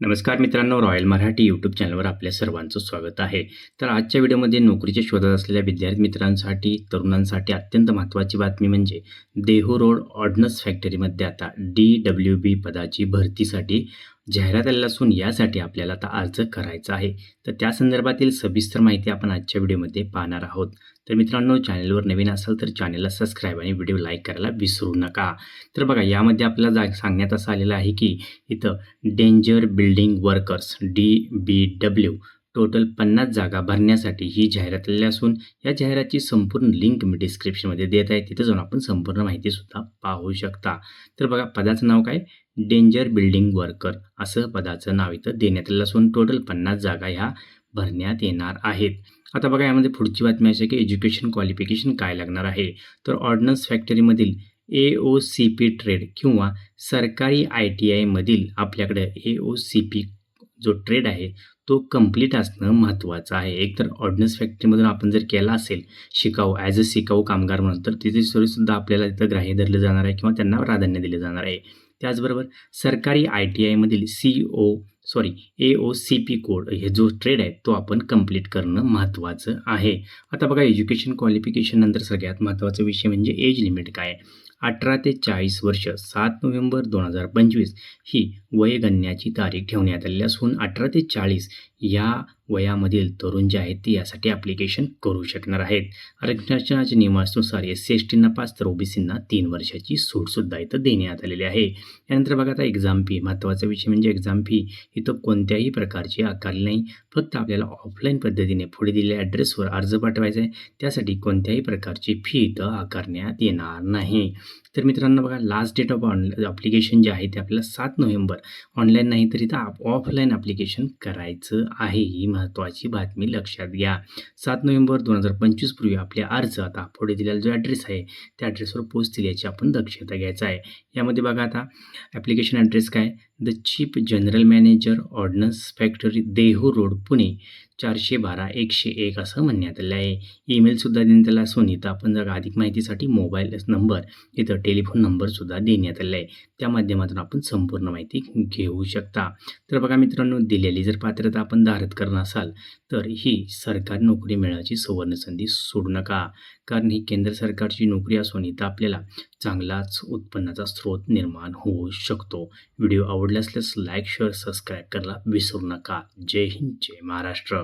नमस्कार मित्रांनो royal Marathi YouTube चॅनलवर आपल्या सर्वांचं स्वागत आहे. तर आजच्या व्हिडिओमध्ये नोकरीच्या शोधात असलेल्या विद्यार्थी मित्रांसाठी तरुणांसाठी अत्यंत महत्त्वाची बातमी म्हणजे देहू रोड ऑर्डनस फॅक्टरीमध्ये आता डी डब्ल्यू बी पदाची भरतीसाठी जाहिरात आलेला असून यासाठी आपल्याला आता अर्ज करायचा आहे. तर त्या संदर्भातील सविस्तर माहिती आपण आजच्या व्हिडिओमध्ये पाहणार आहोत. तर मित्रांनो चॅनलवर नवीन असाल तर चॅनलला सबस्क्राईब आणि व्हिडिओ लाईक करायला विसरू नका. तर बघा यामध्ये आपल्याला जा सांगण्यात असं आलेलं आहे की इथं danger building workers D B W total पन्नास जागा भरण्यासाठी ही जाहिरात आलेली असून या जाहिरातीची संपूर्ण लिंक मी डिस्क्रिप्शनमध्ये देत आहे. तिथं जाऊन आपण संपूर्ण माहितीसुद्धा पाहू शकता. तर बघा पदाचं नाव काय? डेंजर बिल्डिंग वर्कर असं पदाचं नाव इथं देण्यात आलेलं असून टोटल पन्नास जागा ह्या भरण्यात येणार आहेत. आता बघा यामध्ये पुढची बातमी अशी की एज्युकेशन क्वालिफिकेशन काय लागणार आहे? तर ordnance फॅक्टरीमधील A O C P trade किंवा सरकारी आय टी आयमधील आपल्याकडे ए ओ सी पी जो ट्रेड आहे तो कंप्लीट असणं महत्त्वाचं आहे. एकतर ऑर्डनन्स फॅक्टरीमधून आपण जर केला असेल शिकाऊ ॲज अ शिकाऊ कामगार म्हणून तर तिथे सुद्धा आपल्याला तिथं ग्राह्य धरलं जाणार आहे किंवा त्यांना प्राधान्य दिले जाणार आहे. त्याचबरोबर सरकारी आय टी आयमधील C O sorry A O C P code हे जो ट्रेड आहे तो आपण कंप्लीट करणं महत्त्वाचं आहे. आता बघा एज्युकेशन क्वालिफिकेशन नंतर सगळ्यात महत्त्वाचा विषय म्हणजे एज लिमिट काय आहे? अठरा ते चाळीस वर्ष सात नोव्हेंबर दोन हजार पंचवीस ही वयगणण्याची तारीख ठेवण्यात आलेली असून अठरा ते चाळीस या वयामधील तरुण जे आहेत ते यासाठी ॲप्लिकेशन करू शकणार आहेत. आरक्षणाच्या नियमानुसार एस सी एस टींना पाच तर ओबीसींना तीन वर्षाची सूटसुद्धा इथं देण्यात आलेली आहे. यानंतर बघा आता एक्झाम फी महत्त्वाचा विषय म्हणजे एक्झाम फी इथं कोणत्याही प्रकारची आकारली नाही. फक्त आपल्याला ऑफलाईन पद्धतीने पुढे दिलेल्या ॲड्रेसवर अर्ज पाठवायचा आहे. त्यासाठी कोणत्याही प्रकारची फी इथं आकारण्यात येणार नाही. तर मित्रांनो बघा last date of on application जे आहे ते आपल्याला सात नोव्हेंबर. ऑनलाईन नाही तर इथं ऑफलाईन ॲप्लिकेशन करायचं आहे. ही महत्त्वाची बातमी लक्षात घ्या. सात नोव्हेंबर दोन हजार पंचवीसपूर्वी आपले अर्ज आता पुढे दिलेला जो ॲड्रेस आहे त्या ॲड्रेसवर पोचतील याची आपण दक्षता घ्यायचा आहे. यामध्ये बघा आता ॲप्लिकेशन ॲड्रेस काय? The chief general manager ordnance factory Dehu road Pune चारशे बारा एकशे एक असं म्हणण्यात आलं आहे. ईमेलसुद्धा देण्यात आला. असून इथं आपण जर अधिक माहितीसाठी मोबाईल नंबर इथं टेलिफोन नंबरसुद्धा देण्यात आला आहे. त्या माध्यमातून आपण संपूर्ण माहिती घेऊ शकता. तर बघा मित्रांनो दिलेली जर पात्रता आपण धारत करणार असाल तर ही सरकारी नोकरी मिळण्याची सुवर्णसंधी सोडू नका. कारण ही केंद्र सरकारची नोकरी असून इथं आपल्याला चांगलाच उत्पन्नाचा स्रोत निर्माण होऊ शकतो. व्हिडिओ आवडले असल्यास लाईक शेअर सबस्क्राईब करायला विसरू नका. जय हिंद जय महाराष्ट्र.